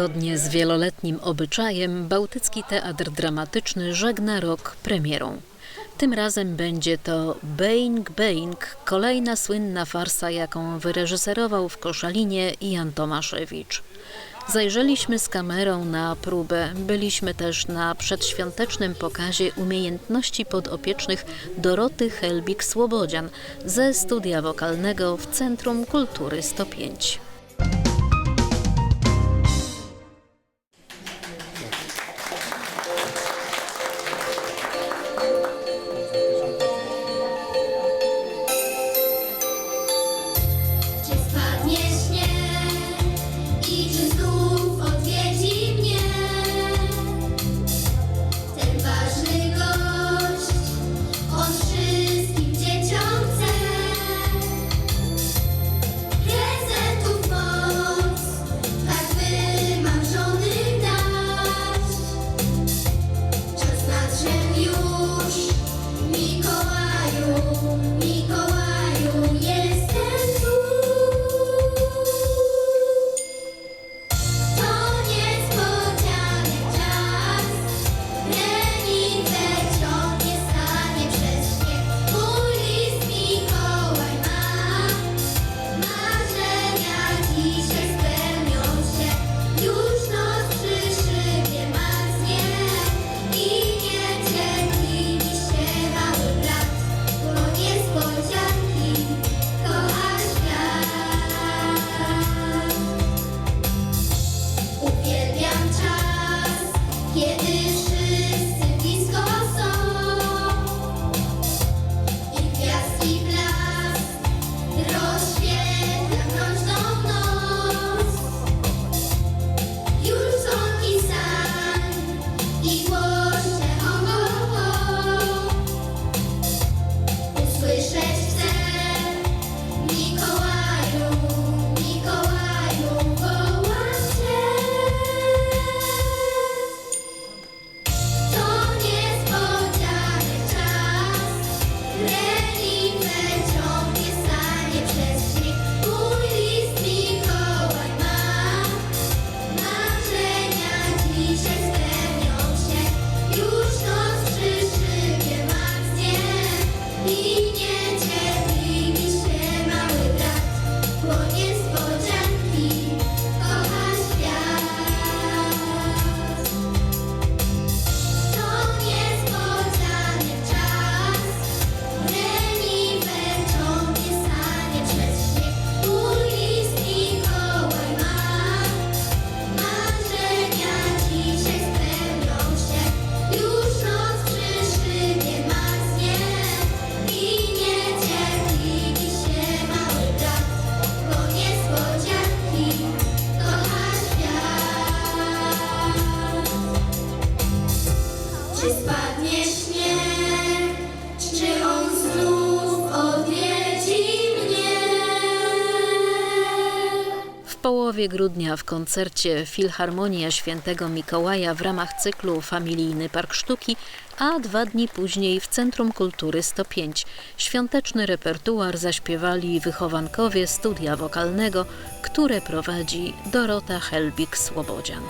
Zgodnie z wieloletnim obyczajem Bałtycki Teatr Dramatyczny żegna rok premierą. Tym razem będzie to Bang Bang, kolejna słynna farsa, jaką wyreżyserował w Koszalinie Jan Tomaszewicz. Zajrzeliśmy z kamerą na próbę, byliśmy też na przedświątecznym pokazie umiejętności podopiecznych Doroty Helbik-Słobodzian ze studia wokalnego w Centrum Kultury 105. połowie grudnia w koncercie Filharmonia Świętego Mikołaja w ramach cyklu Familijny Park Sztuki, a dwa dni później w Centrum Kultury 105. Świąteczny repertuar zaśpiewali wychowankowie studia wokalnego, które prowadzi Dorota Helbik-Słobodzian.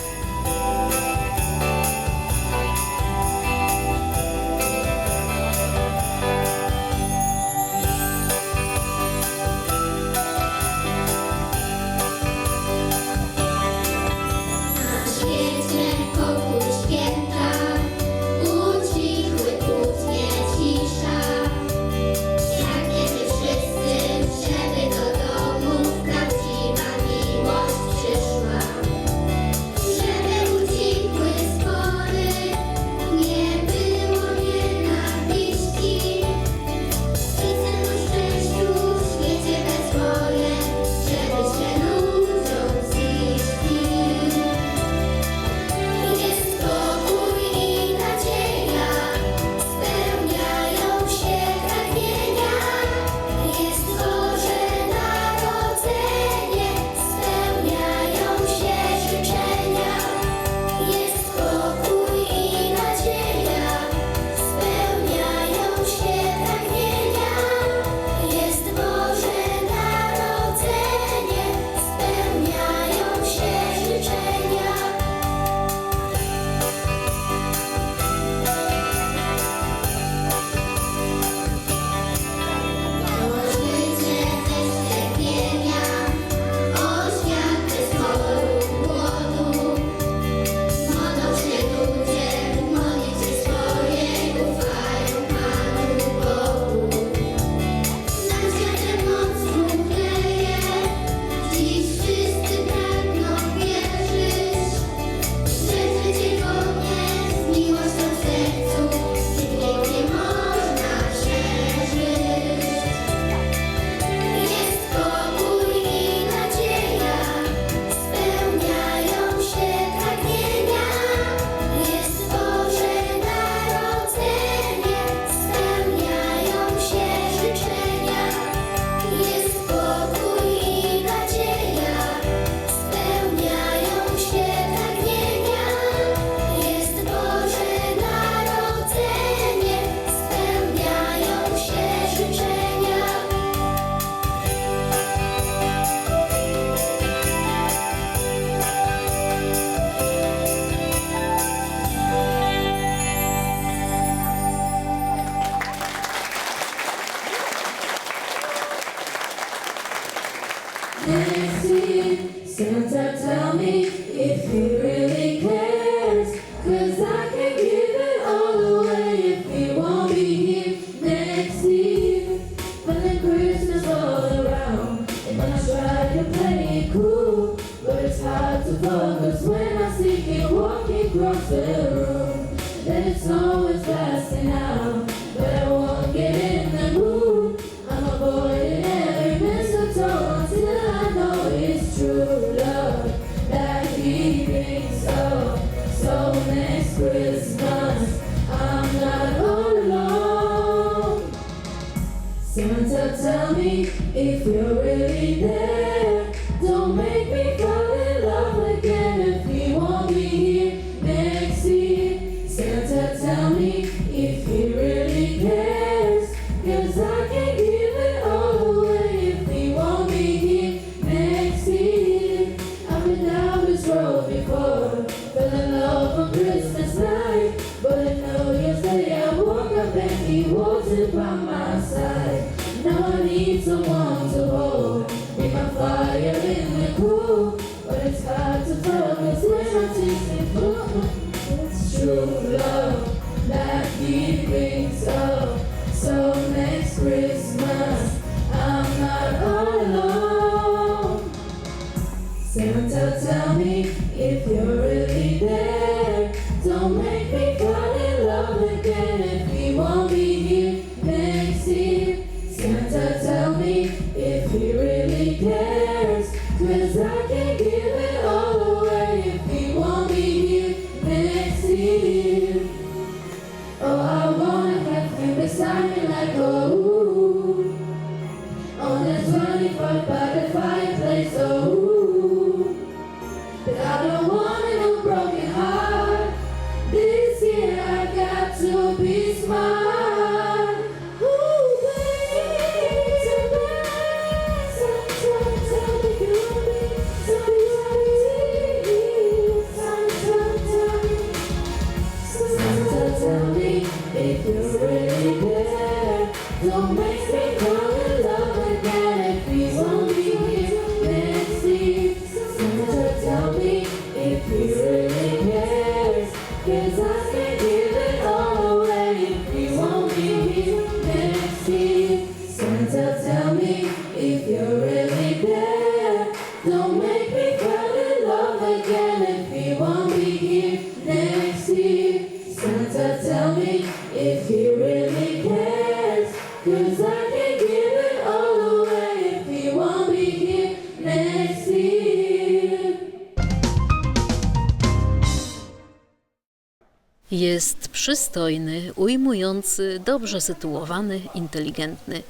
Przystojny, ujmujący, dobrze sytuowany, inteligentny.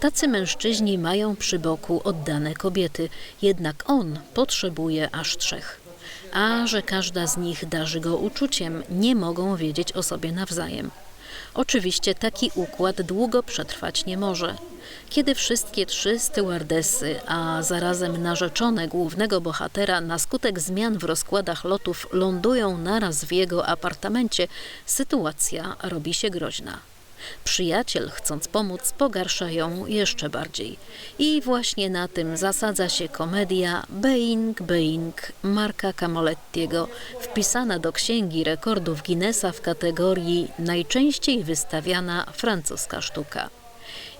Tacy mężczyźni mają przy boku oddane kobiety, jednak on potrzebuje aż trzech. A że każda z nich darzy go uczuciem, nie mogą wiedzieć o sobie nawzajem. Oczywiście taki układ długo przetrwać nie może. Kiedy wszystkie trzy stewardesy, a zarazem narzeczone głównego bohatera na skutek zmian w rozkładach lotów lądują naraz w jego apartamencie, sytuacja robi się groźna. Przyjaciel, chcąc pomóc, pogarsza ją jeszcze bardziej. I właśnie na tym zasadza się komedia Being Being Marka Camolettiego, wpisana do Księgi Rekordów Guinnessa w kategorii najczęściej wystawiana francuska sztuka.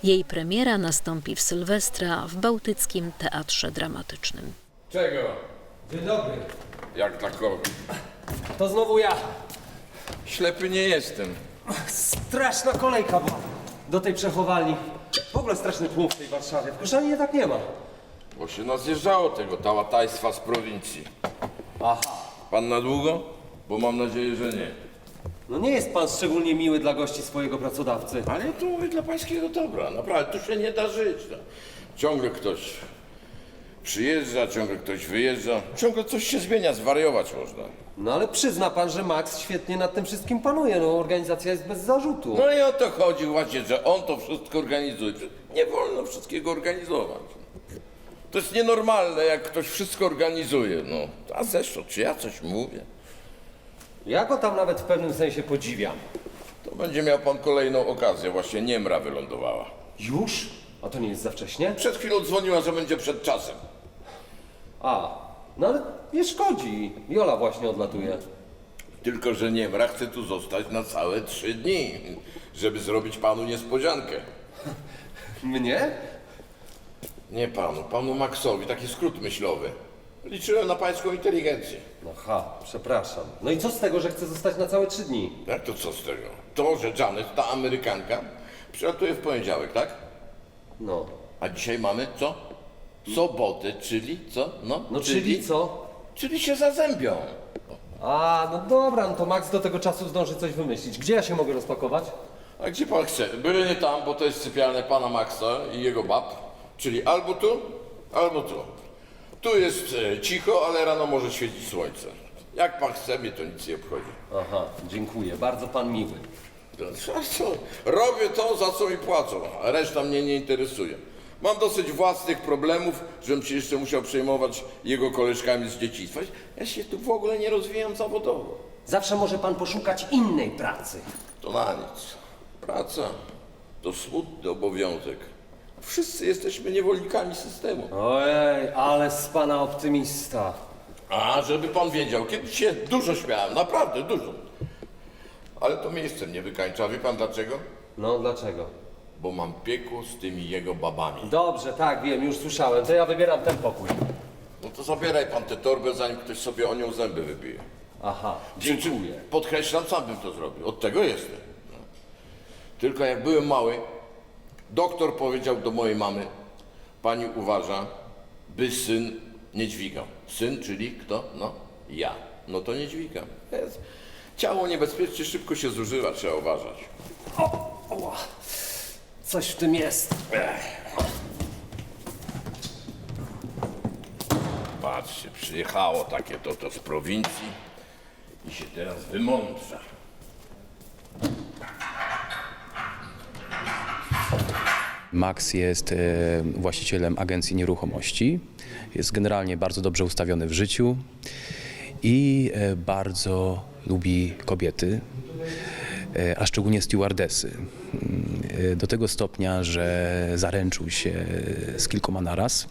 Jej premiera nastąpi w Sylwestra w Bałtyckim Teatrze Dramatycznym. Czego? Dzień dobry. Jak tako? To znowu ja. Ślepy nie jestem. Straszna kolejka była do tej przechowalni. W ogóle straszny tłum w tej Warszawie. W Koszalinie tak nie ma. Bo się nazjeżdżało tego tałatajstwa z prowincji. Aha. Pan na długo? Bo mam nadzieję, że nie. No nie jest pan szczególnie miły dla gości swojego pracodawcy. Ale ja to mówię dla pańskiego dobra. Naprawdę, tu się nie da żyć. No. Ciągle ktoś przyjeżdża, ciągle ktoś wyjeżdża. Ciągle coś się zmienia, zwariować można. No ale przyzna pan, że Max świetnie nad tym wszystkim panuje. No organizacja jest bez zarzutu. No i o to chodzi właśnie, że on to wszystko organizuje. Nie wolno wszystkiego organizować. To jest nienormalne, jak ktoś wszystko organizuje. No, a zresztą, czy ja coś mówię? Ja go tam nawet w pewnym sensie podziwiam. To będzie miał pan kolejną okazję. Właśnie Niemra wylądowała. Już? A to nie jest za wcześnie? Przed chwilą dzwoniła, że będzie przed czasem. A, no ale nie szkodzi. Jola właśnie odlatuje. Tylko, że Niemra chce tu zostać na całe trzy dni, żeby zrobić panu niespodziankę. Mnie? Nie panu, panu Maxowi, taki skrót myślowy. Liczyłem na pańską inteligencję. No ha, przepraszam. No i co z tego, że chcę zostać na całe trzy dni? Jak to co z tego? To, że Janet, ta Amerykanka, przylatuje w poniedziałek, tak? No. A dzisiaj mamy co? Sobotę, czyli co? No, No czyli co? Czyli się zazębią. A, no dobra, no to Max do tego czasu zdąży coś wymyślić. Gdzie ja się mogę rozpakować? A gdzie pan chce? Byle nie tam, bo to jest sypialnia pana Maxa i jego bab. Czyli albo tu, albo tu. Tu jest e, cicho, ale rano może świecić słońce. Jak pan chce, mnie to nic nie obchodzi. Aha, dziękuję, bardzo pan miły. To co, co? Robię to, za co mi płacą, a reszta mnie nie interesuje. Mam dosyć własnych problemów, żebym się jeszcze musiał przejmować jego koleżkami z dzieciństwa. Ja się tu w ogóle nie rozwijam zawodowo. Zawsze może pan poszukać innej pracy. To na nic. Praca to smutny obowiązek. Wszyscy jesteśmy niewolnikami systemu. Ojej, ale z pana optymista. A, żeby pan wiedział, kiedyś się dużo śmiałem, naprawdę dużo. Ale to miejsce mnie wykańcza. Wie pan dlaczego? No, dlaczego? Bo mam piekło z tymi jego babami. Dobrze, tak, wiem, już słyszałem. To ja wybieram ten pokój. No to zabieraj pan tę torbę, zanim ktoś sobie o nią zęby wybije. Aha, dziękuję. Podkreślam, sam bym to zrobił. Od tego jestem. No. Tylko jak byłem mały, doktor powiedział do mojej mamy, pani uważa, by syn nie dźwigał. Syn, czyli kto? No, ja. No to nie dźwigam. Jest. Ciało niebezpiecznie szybko się zużywa, trzeba uważać. Oła, coś w tym jest. Patrzcie, przyjechało takie to, to z prowincji i się teraz wymądrza. Max jest e, właścicielem agencji nieruchomości. Jest generalnie bardzo dobrze ustawiony w życiu i e, bardzo lubi kobiety, e, a szczególnie stewardesy. Mm, Do tego stopnia, że zaręczył się z kilkoma naraz.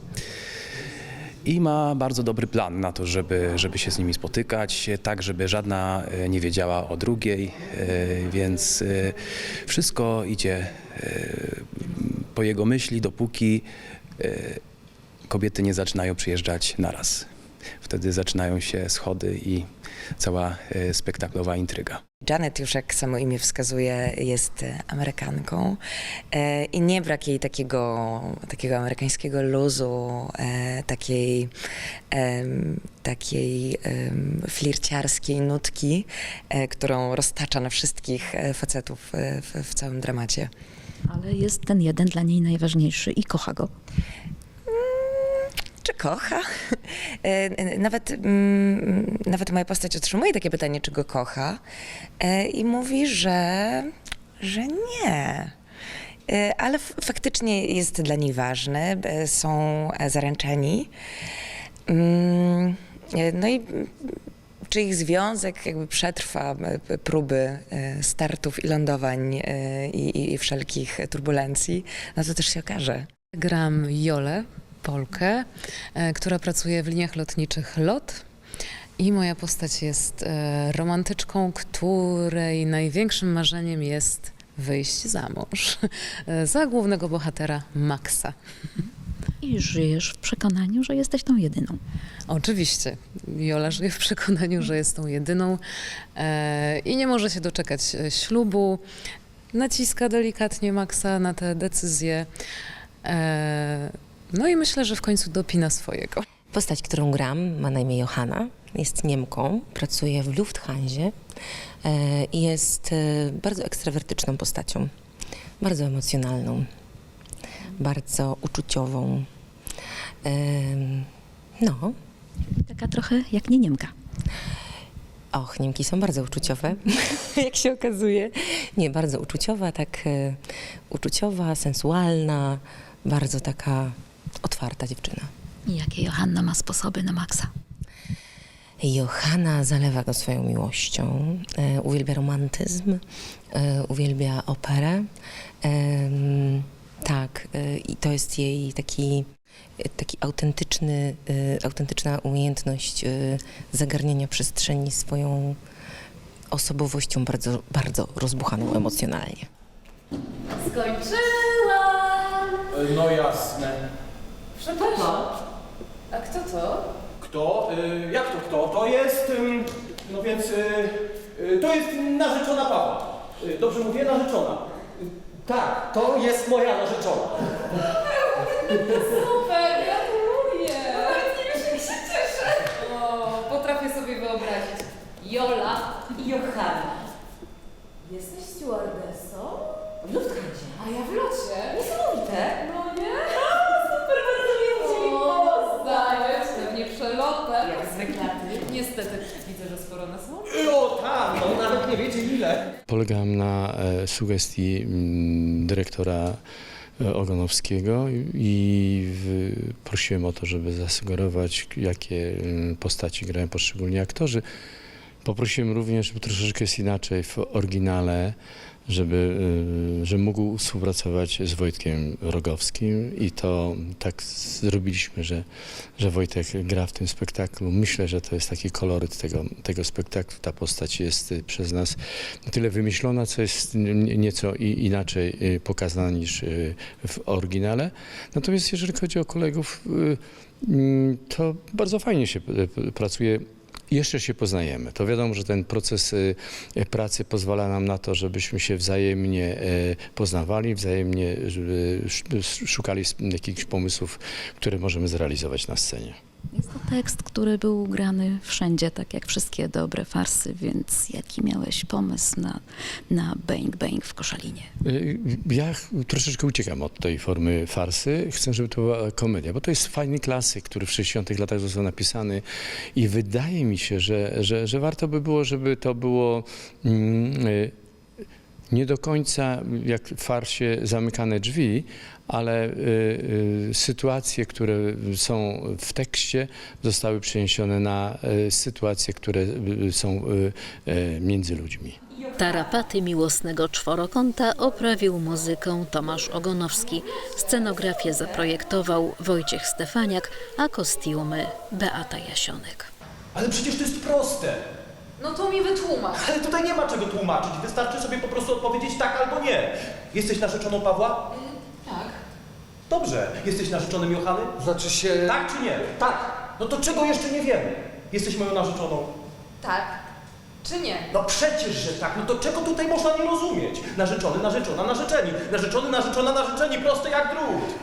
I ma bardzo dobry plan na to, żeby, żeby się z nimi spotykać, tak żeby żadna nie wiedziała o drugiej, więc wszystko idzie po jego myśli, dopóki e, kobiety nie zaczynają przyjeżdżać naraz. Wtedy zaczynają się schody i cała e, spektaklowa intryga. Janet już, jak samo imię wskazuje, jest Amerykanką e, i nie brak jej takiego, takiego amerykańskiego luzu, takiej, takiej flirciarskiej nutki, którą roztacza na wszystkich facetów w całym dramacie. Ale jest ten jeden dla niej najważniejszy i kocha go. Czy kocha? E, Nawet, mm, nawet moja postać otrzymuje takie pytanie, czy go kocha e, i mówi, że, że nie. E, Ale faktycznie jest dla niej ważny, są zaręczeni. Mm, No i czy ich związek jakby przetrwa e, próby e, startów i lądowań e, i, i- wszelkich turbulencji, no to też się okaże. Gram Jolę, Polkę, która pracuje w liniach lotniczych LOT. I moja postać jest romantyczką, której największym marzeniem jest wyjść za mąż. Za głównego bohatera Maxa. I żyjesz w przekonaniu, że jesteś tą jedyną. Oczywiście, Jola żyje w przekonaniu, że jest tą jedyną e, i nie może się doczekać e, ślubu. Naciska delikatnie Maxa na te decyzje. E, no i myślę, że w końcu dopina swojego. Postać, którą gram, ma na imię Johanna. Jest Niemką, pracuje w Lufthansie e, i jest e, bardzo ekstrawertyczną postacią. Bardzo emocjonalną, bardzo uczuciową. No, Taka trochę jak nie Niemka. och, Niemki są bardzo uczuciowe, jak się okazuje. Nie, bardzo uczuciowa, tak e, uczuciowa, sensualna, bardzo taka otwarta dziewczyna. I jakie Johanna ma sposoby na Maxa. Johanna zalewa go swoją miłością. E, uwielbia romantyzm, e, uwielbia operę. Tak, e, i to jest jej taki taki autentyczny, e, autentyczna umiejętność e, zagarniania przestrzeni swoją osobowością bardzo, bardzo rozbuchaną emocjonalnie. Skończyłam! No jasne. Przepraszam. A kto to? Kto? Y, jak to kto? To jest, ym, no więc, y, y, to jest narzeczona Pawła. Y, dobrze mówię? Narzeczona. Y, tak, to jest moja narzeczona. Super, gratuluję! Nawet nie wiesz, jak się cieszę. O, potrafię sobie wyobrazić. Jola i Johanna. Jesteś stewardessą? W Lufthansa. A ja w locie. Niesamowite. No nie? super, bardzo mi udzieli poznać. Pewnie przelotem. Jak zwykle ty. Niestety, widzę, że sporo nas łączy. O tak, no nawet nie wiecie ile. Polegałem na e, sugestii mm, dyrektora Ogonowskiego i prosiłem o to, żeby zasugerować, jakie mm, postaci grają poszczególni aktorzy. Poprosiłem również, żeby troszeczkę jest inaczej w oryginale, żeby, y, że mógł współpracować z Wojtkiem Rogowskim i to tak zrobiliśmy, że, że Wojtek gra w tym spektaklu. Myślę, że to jest taki koloryt tego, tego spektaklu. Ta postać jest y, przez nas tyle wymyślona, co jest nieco inaczej y, pokazana niż w oryginale. Natomiast jeżeli chodzi o kolegów, mm, to bardzo fajnie się pracuje. Jeszcze się poznajemy. To wiadomo, że ten proces y, y, pracy pozwala nam na to, żebyśmy się wzajemnie y, poznawali, wzajemnie szukali jakichś pomysłów, które możemy zrealizować na scenie. Jest to tekst, który był grany wszędzie, tak jak wszystkie dobre farsy, więc jaki miałeś pomysł na, na Bang Bang w Koszalinie? Y, Ja troszeczkę uciekam od tej formy farsy. Chcę, żeby to była komedia, bo to jest fajny klasyk, który w 60 latach został napisany i wydaje mi się, że, że, że warto by było, żeby to było mm, y, nie do końca jak w farsie zamykane drzwi, ale y, y, sytuacje, które są w tekście, zostały przeniesione na y, sytuacje, które y, są y, y, między ludźmi. Tarapaty miłosnego czworokąta oprawił muzyką Tomasz Ogonowski. Scenografię zaprojektował Wojciech Stefaniak, a kostiumy Beata Jasionek. Ale przecież to jest proste. No to mi wytłumacz. Ale tutaj nie ma czego tłumaczyć. Wystarczy sobie po prostu odpowiedzieć tak albo nie. Jesteś narzeczoną Pawła? Tak. Dobrze. Jesteś narzeczonym Johany? Znaczy się... Tak czy nie? Tak. No to czego jeszcze nie wiemy? Jesteś moją narzeczoną? Tak. Czy nie? No przecież, że tak. No to czego tutaj można nie rozumieć? Narzeczony, narzeczona, narzeczeni. Narzeczony, narzeczona, narzeczeni. Proste jak drut.